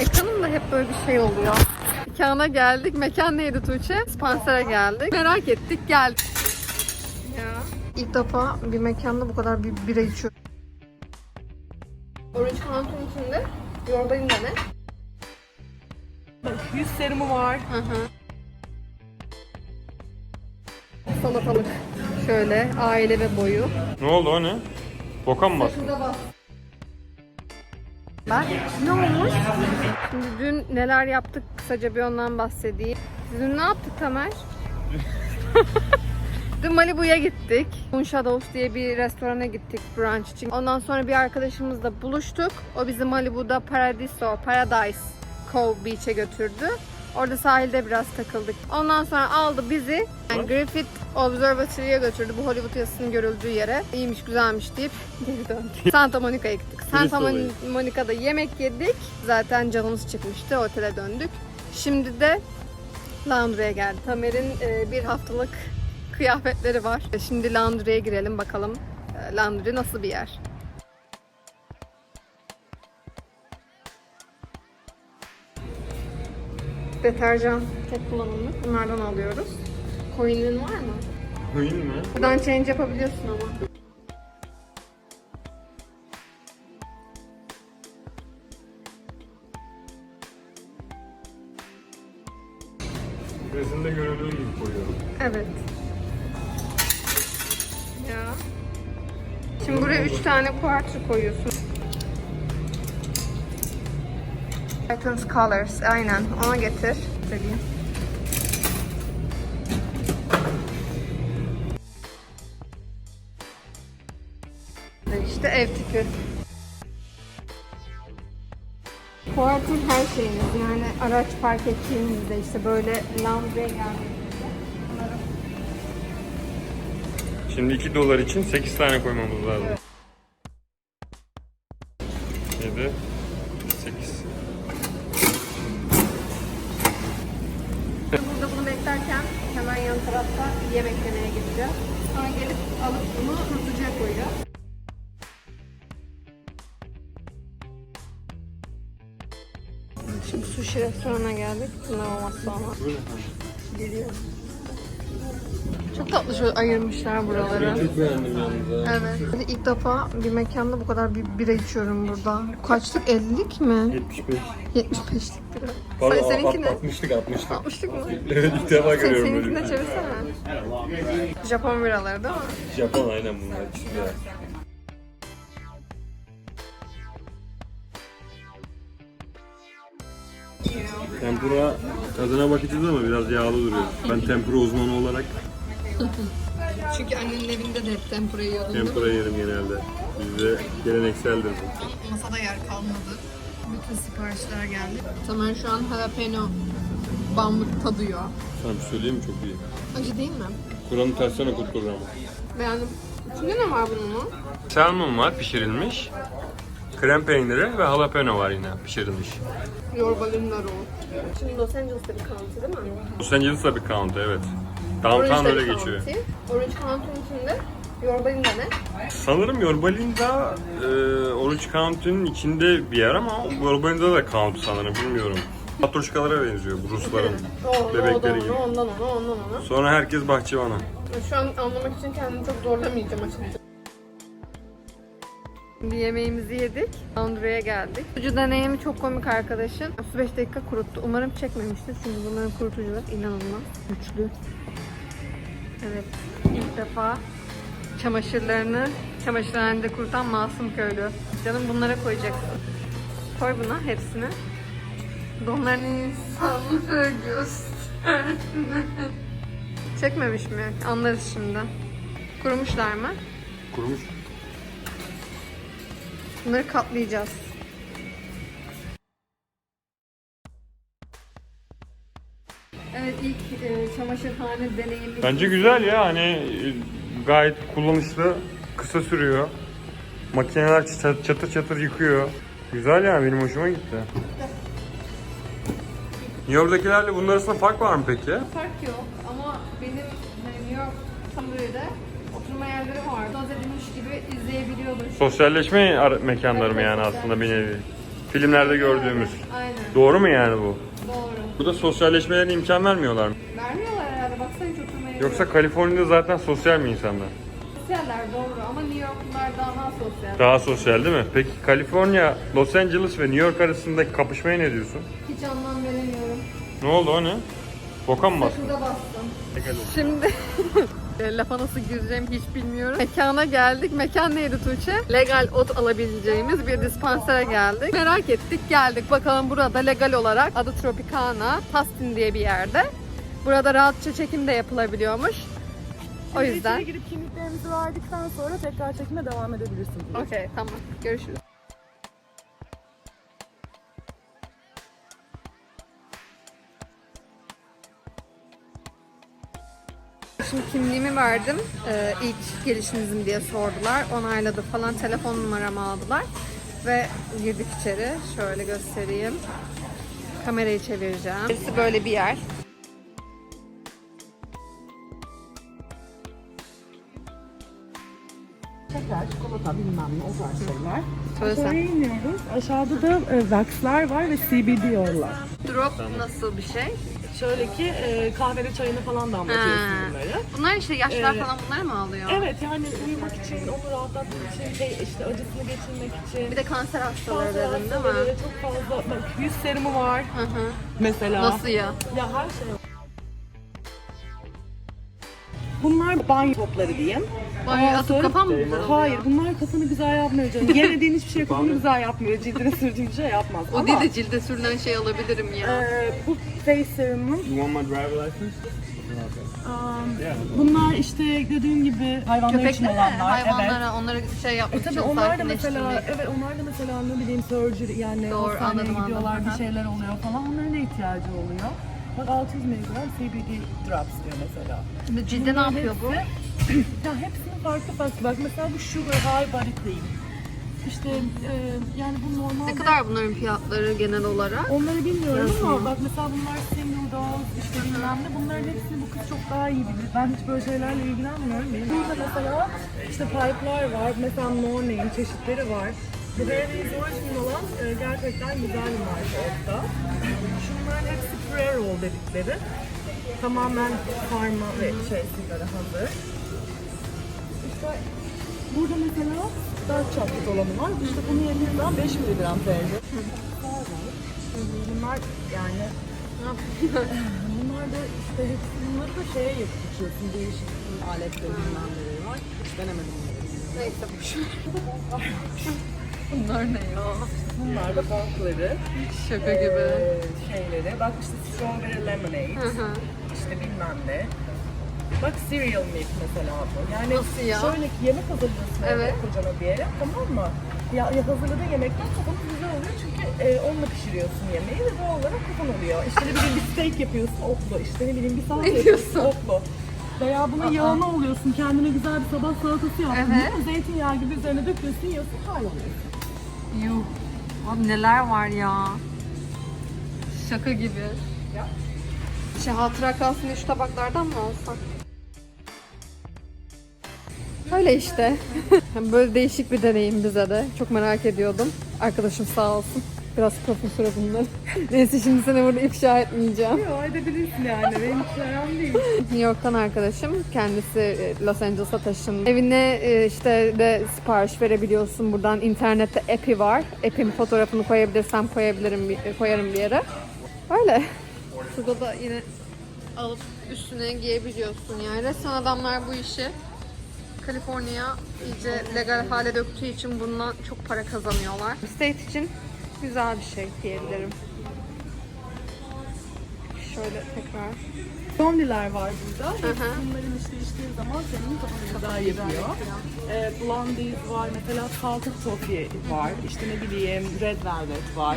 Ekranımda hep böyle bir şey oluyor. Mekana geldik. Mekan neydi Tuğçe? Sponsor'a geldik. Merak ettik geldik. Ya. İlk defa bir mekanda bu kadar bir bira içiyorum. Orange County'nin içinde yoğurdayım da ne? Yüz serumu var. Hı hı. Salatalık. Şöyle aile ve boyu. Ne oldu o ne? Boka mı bastın? Şurada bas. Bak ne olmuş? Şimdi dün neler yaptık kısaca bir ondan bahsedeyim. Dün ne yaptık Tamer? Dün Malibu'ya gittik. Moon Shadows diye bir restorana gittik brunch için. Ondan sonra bir arkadaşımızla buluştuk. O bizi Malibu'da Paradiso, Paradise Cove Beach'e götürdü. Orada sahilde biraz takıldık. Ondan sonra aldı bizi yani Griffith Observatory'ye götürdü. Bu Hollywood yasasının görüldüğü yere. İyiymiş, güzelmiş deyip geri döndük. Santa Monica'ya gittik. Santa olayı. Monica'da yemek yedik. Zaten canımız çıkmıştı. Otele döndük. Şimdi de Laundry'e geldik. Tamer'in e, bir haftalık kıyafetleri var. Şimdi Laundry'e girelim bakalım. e, Laundry nasıl bir yer? Deterjan tek kullanımlık. Bunlardan alıyoruz. Coin'in var mı? Hıyın mı? Buradan change yapabiliyorsun ama. Resimde görüldüğü gibi koyuyorum. Evet. Ya. Şimdi buraya 3 tane quartz koyuyorsun. Items Colors. Aynen. Ona getir. Söyleyeyim. İşte ev tipi. Quartz'ın her şeyiniz yani araç park ettiğinizde işte böyle laundry'e geldiğinizde bunları Şimdi 2 dolar için 8 tane koymamız lazım. 7 8 Burada bunu beklerken hemen yan tarafta yemek yemeye gideceğiz. Sonra gelip alıp bunu kurutucuya koyacağız. Şimdi sushi restoranına geldik. Ne olmazsa ama. Geliyor. Çok tatlı şöyle ayırmışlar buraları. Çok beğendim yalnız ha. Evet. İlk defa bir mekanda bu kadar bir bira içiyorum burada. Kaçlık? 50'lik mi? 75. 75'lik bira. Pardon Sen- seninki ne? 60'lık 60'lık. 60'lık mı? Evet ilk defa Sen, görüyorum seninkini böyle. de şey. çevirsene. Japon biraları değil mi? Japon aynen bunlar. Tempura tadına bakacağız ama biraz yağlı duruyor. Ben tempura uzmanı olarak Çünkü annenin evinde de hep tempura yiyordum. tempura yerim genelde. Bizde gelenekseldir bu. Masada yer kalmadı. Bütün siparişler geldi. Tamer şu an jalapeno bambuk tadıyor. Sana bir söyleyeyim mi? Çok iyi. Acı değil mi? Kur'an'ı tersten okut programı. Beğendim. İçinde ne var bunun? Salmon var pişirilmiş. Krem peyniri ve jalapeno var yine pişirilmiş. Yorbalinler o. Şimdi Los Angeles'ta bir county değil mi? Los Angeles'ta bir county evet. Downtown öyle bir geçiyor. Orange County'nin içinde Yorbalin de ne? Sanırım Yorbalinda e, Orange County'nin içinde bir yer ama Yorbalinda da county sanırım bilmiyorum. Patroşkalara benziyor bu Rusların bebekleri gibi. Ondan ona, ondan ona. Sonra herkes bahçıvana. Şu an anlamak için kendimi çok zorlamayacağım açıkçası. Şimdi yemeğimizi yedik. Laundry'e geldik. Kurutucu deneyimi çok komik arkadaşın. 35 dakika kuruttu. Umarım çekmemiştir çünkü bunların kurutucuları inanılmaz güçlü. Evet. ilk defa çamaşırlarını çamaşırhanede kurutan masum köylü. Canım bunlara koyacaksın. Koy buna hepsini. Donların insanlığı göster. Çekmemiş mi? Anlarız şimdi. Kurumuşlar mı? Kurumuş. Bunları katlayacağız. Evet ilk e, çamaşırhane deneyimi. Bence güzel ya hani e, gayet kullanışlı, kısa sürüyor. Makineler çat- çatır çatır yıkıyor. Güzel yani benim hoşuma gitti. New York'takilerle bunun arasında fark var mı peki? Fark yok ama benim hani New York Cambridge'de oturma yerleri vardı. Az edilmiş gibi izleyebiliyordum. Sosyalleşme ar- mekanları mı yani aslında bir nevi? Filmlerde gördüğümüz. Aynen. Doğru mu yani bu? Doğru. Burada sosyalleşmelerine imkan vermiyorlar mı? Vermiyorlar herhalde. Baksana hiç oturmaya Yoksa Kaliforniya'da zaten sosyal mi insanlar? Sosyaller doğru ama New Yorklular daha sosyal. Daha sosyal değil mi? Peki Kaliforniya, Los Angeles ve New York arasındaki kapışmaya ne diyorsun? Hiç anlam veremiyorum. Ne oldu o ne? Boka mı bastın? Sakıza Şimdi lafa nasıl gireceğim hiç bilmiyorum. Mekana geldik. Mekan neydi Tuğçe? Legal ot alabileceğimiz bir dispansere geldik. Merak ettik geldik. Bakalım burada legal olarak adı Tropicana, Tustin diye bir yerde. Burada rahatça çekim de yapılabiliyormuş. O yüzden. İçeri girip kimliklerimizi verdikten sonra tekrar çekime devam edebilirsiniz. Okey tamam. Görüşürüz. Kimliğimi verdim. Ee, ilk gelişinizin diye sordular. Onayladı falan. Telefon numaramı aldılar. Ve girdik içeri. Şöyle göstereyim. Kamerayı çevireceğim. Burası böyle bir yer. Şeker, çikolata bilmem ne o tarz şeyler. Aşağıya iniyoruz. Aşağıda da e, waxlar var ve CBD yollar. Drop nasıl bir şey? Şöyle ki e, kahvede çayını falan damlatıyorsun Ha. bunları. Bunlar işte yaşlılar Evet. falan bunları mı alıyor? Evet yani uyumak için, onu rahatlatmak için, şey, işte acısını geçirmek için. Bir de kanser hastaları Bazı dedin değil hastalara mi? Çok fazla, bak yüz serumu var Hı hı. mesela. Nasıl ya? Ya her şey. Bunlar banyo topları diyeyim. Banyo Ondan atıp kapan mı oluyor? Hayır bunlar kafanı güzel yapmıyor canım. Yemediğin hiçbir şey kafanı güzel yapmıyor. Cildine sürdüğün bir şey yapmaz. O Ama, değil de cilde sürülen şey alabilirim ya. e, bu face serumun You want my driver license? um, bunlar işte dediğim gibi hayvanlar için Köpekler mi? olanlar. Evet. Hayvanlara onları şey yapmak E tabii için onlar da mesela, evet onlar da mesela ne bileyim surgery yani Doğru, hastaneye anladım, gidiyorlar anladım. bir şeyler oluyor falan onların da ihtiyacı oluyor. Bak 600 mg CBD drops diyor mesela. Şimdi Cilde ne yapıyor bu? Ya hepsinin farklı farklı. Bak mesela bu Sugar High Body Cream. İşte e, yani bu normal. Ne kadar bunların fiyatları genel olarak? Onları bilmiyorum Yazmıyor. ama bak mesela bunlar single dose işte bilmem ne bunların hepsini bu kız çok daha iyi bilir. Ben hiç böyle şeylerle ilgilenmiyorum. Benim burada mesela işte pipe'lar var. Mesela no name çeşitleri var. Bu Harry's Original olan e, gerçekten güzel bir marka orada. Şunların hepsi pre-roll dedikleri. Tamamen parma ve şey sigara hazır. Burada mesela 4 çaplık olanı var. İşte bunu yediğinden 5 miligram verdi. Bunlar yani bunlar da işte bunları da şeye yapışıyorsun değişik aletleri bilmem neleri var. Hiç denemedim. Neyse Bunlar ne ya? Bunlar da bankları, Şaka gibi. eee, şeyleri. Bak işte strawberry lemonade, işte bilmem ne. Bak cereal milk mesela bu. Yani Nasıl ya? şöyle ki yemek hazırlıyorsun Evet. evet. kocana bir yere tamam mı? Ya, ya hazırladığın yemekten kafan güzel oluyor çünkü e, onunla pişiriyorsun yemeği ve doğal olarak kafan oluyor. İşte ne bileyim bir steak yapıyorsun otlu, işte ne bileyim bir salata Ne yapıyorsun diyorsun? otlu. Veya bunun yağını oluyorsun, kendine güzel bir sabah salatası yaptın. Evet. değil mi? Zeytinyağı gibi üzerine döküyorsun, yiyorsun, hal oluyorsun. Yuh. Abi neler var ya. Şaka gibi. Şey hatıra kalsın şu tabaklardan mı alsak? Öyle işte. Böyle değişik bir deneyim bize de. Çok merak ediyordum. Arkadaşım sağ olsun. Biraz profesör bunlar. Neyse şimdi seni burada ifşa etmeyeceğim. Yok edebilirsin yani, benim hiç aram değil. New York'tan arkadaşım. Kendisi e, Los Angeles'a taşındı. Evine e, işte de sipariş verebiliyorsun. Buradan internette app'i var. App'in fotoğrafını koyabilirsem koyabilirim, bir- koyarım bir yere. Öyle. Şurada da yine alıp üstüne giyebiliyorsun yani. Resmen adamlar bu işi Kaliforniya iyice legal hale döktüğü için bundan çok para kazanıyorlar. State için güzel bir şey diyebilirim. Şöyle tekrar. Blondiler var burada. Bunların işte içtiği zaman senin kafanı güzel yapıyor. Ee, blondies var, mesela salted toffee var, işte ne bileyim red velvet var.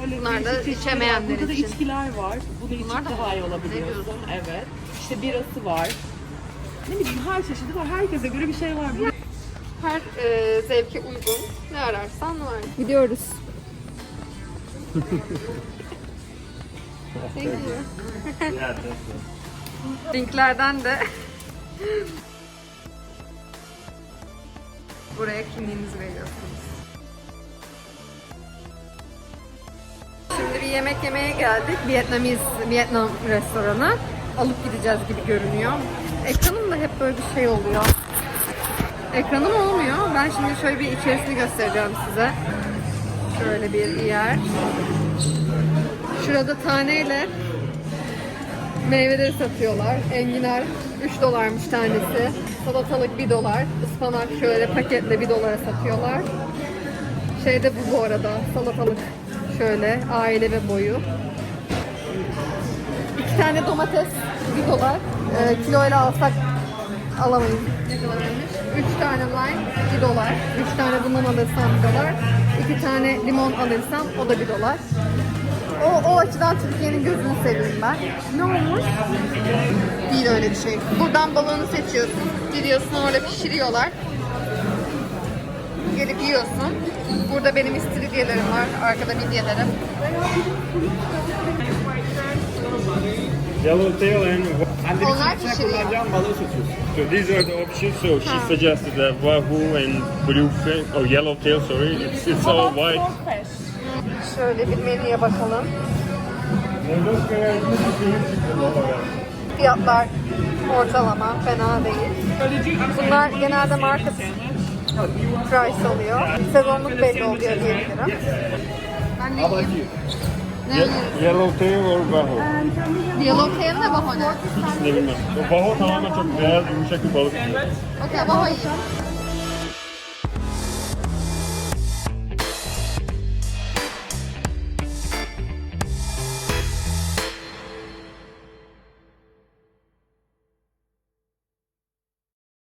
Böyle Bunlar da çeşitleri içemeyenler var. Burada için. da içkiler var. Bunu içip Bunlar da daha iyi olabiliyorsun. Evet. İşte birası var. Ne bileyim her çeşidi var. Herkese göre bir şey var. burada. Her e, zevke uygun ne ararsan var. Gidiyoruz. Thank you. Linklerden de buraya kimliğinizi veriyorsunuz. yemek yemeye geldik. Vietnamiz, Vietnam restoranı. Alıp gideceğiz gibi görünüyor. Ekranım da hep böyle bir şey oluyor. Ekranım olmuyor. Ben şimdi şöyle bir içerisini göstereceğim size. Şöyle bir yer. Şurada taneyle meyveleri satıyorlar. Enginar 3 dolarmış tanesi. Salatalık 1 dolar. Ispanak şöyle paketle 1 dolara satıyorlar. Şeyde bu bu arada salatalık şöyle aile ve boyu. İki tane domates 1 dolar. Ee, kiloyla alsak alamayız. Ne kadarmış? Üç tane lime 1 dolar. Üç tane bundan alırsam 1 dolar. İki tane limon alırsam o da 1 dolar. O, o açıdan Türkiye'nin gözünü seveyim ben. Ne olmuş? Değil öyle bir şey. Buradan balığını seçiyorsun. Gidiyorsun orada pişiriyorlar. Gelip yiyorsun. Burada benim istiridyelerim var. Arkada midyelerim. Yellowtail and Onlar pişiriyor. So these are the options. So she suggested that wahoo and bluefin or yellowtail. Sorry, it's it's all white. Şöyle bir menüye bakalım. Fiyatlar ortalama, fena değil. Bunlar genelde market price oluyor. Sezonluk belli oluyor diyebilirim. Ben ne yiyeyim? Ne yiyeyim? Yellowtail or wahoo? Yellowtail ve bahone. İkisini de bilmem. O tamamen çok beyaz yumuşak bir balık. Okey, baho yiyeyim.